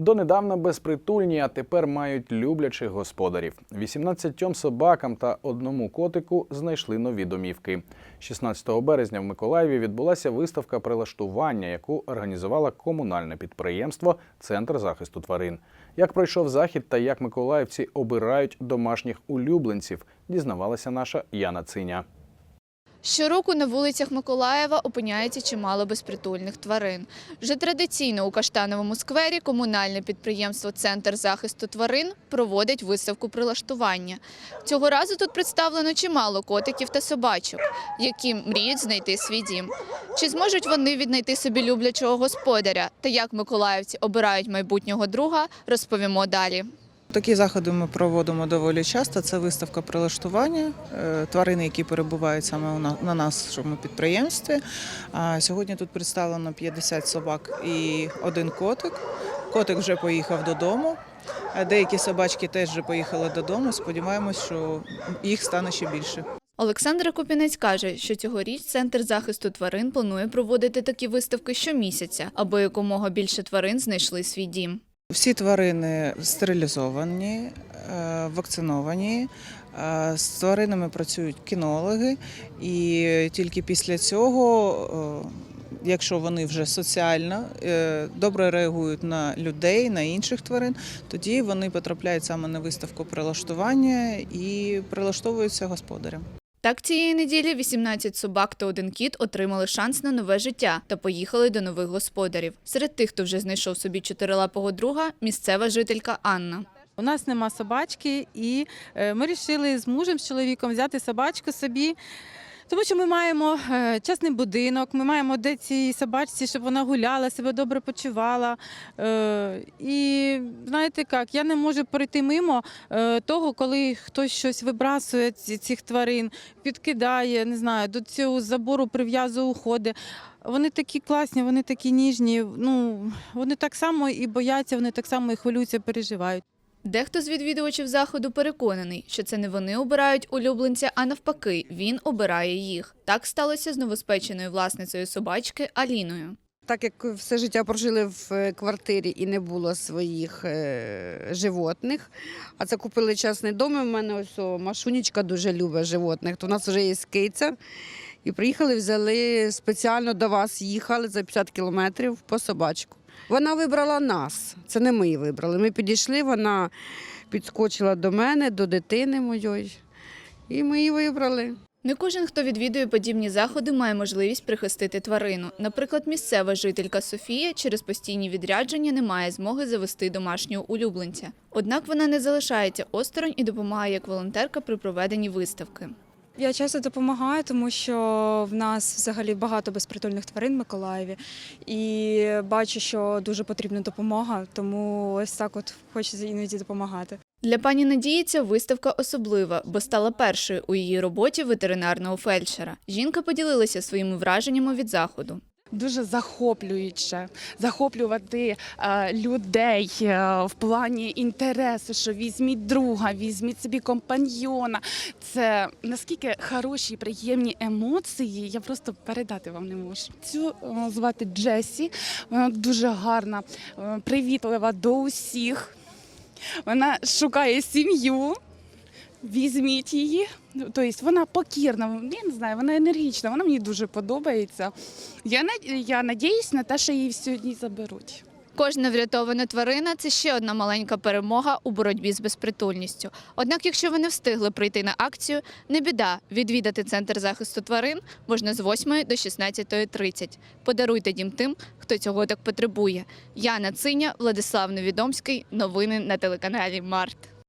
Донедавна безпритульні, а тепер мають люблячих господарів. 18 собакам та одному котику знайшли нові домівки. 16 березня в Миколаєві відбулася виставка прилаштування, яку організувало комунальне підприємство Центр захисту тварин. Як пройшов захід та як миколаївці обирають домашніх улюбленців, дізнавалася наша Яна Циня. Щороку на вулицях Миколаєва опиняється чимало безпритульних тварин. Вже традиційно у Каштановому сквері комунальне підприємство Центр захисту тварин проводить виставку прилаштування. Цього разу тут представлено чимало котиків та собачок, які мріють знайти свій дім. Чи зможуть вони віднайти собі люблячого господаря та як миколаївці обирають майбутнього друга, розповімо далі. Такі заходи ми проводимо доволі часто. Це виставка прилаштування е, тварини, які перебувають саме на- на нашому підприємстві. А сьогодні тут представлено 50 собак і один котик. Котик вже поїхав додому. Деякі собачки теж вже поїхали додому. Сподіваємось, що їх стане ще більше. Олександра Купінець каже, що цьогоріч центр захисту тварин планує проводити такі виставки щомісяця, аби якомога більше тварин знайшли свій дім. Всі тварини стерилізовані, е, вакциновані. Е, З тваринами працюють кінологи, і тільки після цього, е, якщо вони вже соціально добре реагують на людей, на інших тварин, тоді вони потрапляють саме на виставку прилаштування і прилаштовуються господарям. Так цієї неділі 18 собак та один кіт отримали шанс на нове життя та поїхали до нових господарів. Серед тих, хто вже знайшов собі чотирилапого друга, місцева жителька Анна. У нас нема собачки, і е, ми вирішили з мужем, з чоловіком взяти собачку собі. Тому що ми маємо е, частний будинок, ми маємо де цій собачці, щоб вона гуляла, себе добре почувала. Е, І знаєте як, я не можу пройти мимо е, того, коли хтось щось вибрасує цих тварин, підкидає, не знаю, до цього забору прив'язує, уходить. Вони такі класні, вони такі ніжні. Ну вони так само і бояться, вони так само і хвилюються, переживають. Дехто з відвідувачів заходу переконаний, що це не вони обирають улюбленця, а навпаки, він обирає їх. Так сталося з новоспеченою власницею собачки Аліною. Так як все життя прожили в е, квартирі і не було своїх е, животних, а це купили частний дом. і в мене ось о, Машунечка дуже любить животних. То в нас вже є киця. І приїхали, взяли спеціально до вас, їхали за 50 кілометрів по собачку. Вона вибрала нас, це не ми її вибрали. Ми підійшли, вона підскочила до мене, до дитини моєї, і ми її вибрали. Не кожен, хто відвідує подібні заходи, має можливість прихистити тварину. Наприклад, місцева жителька Софія через постійні відрядження не має змоги завести домашнього улюбленця. Однак вона не залишається осторонь і допомагає як волонтерка при проведенні виставки. Я часто допомагаю, тому що в нас взагалі багато безпритульних тварин в Миколаєві, і бачу, що дуже потрібна допомога, тому ось так от хочеться іноді допомагати. Для пані Надії ця виставка особлива, бо стала першою у її роботі ветеринарного фельдшера. Жінка поділилася своїми враженнями від заходу. Дуже захоплююче захоплювати е, людей е, в плані інтересу, що візьміть друга, візьміть собі компаньйона. Це наскільки хороші, приємні емоції. Я просто передати вам не можу. Цю е, звати Джесі. Вона дуже гарна, привітлива до усіх. Вона шукає сім'ю. Візьміть її. Тобто вона покірна, я не знаю, вона енергічна, вона мені дуже подобається. Я, я надіюсь на те, що її сьогодні заберуть. Кожна врятована тварина це ще одна маленька перемога у боротьбі з безпритульністю. Однак, якщо ви не встигли прийти на акцію, не біда. Відвідати центр захисту тварин можна з 8 до 16.30. Подаруйте дім тим, хто цього так потребує. Яна Циня, Владислав Невідомський. Новини на телеканалі Март.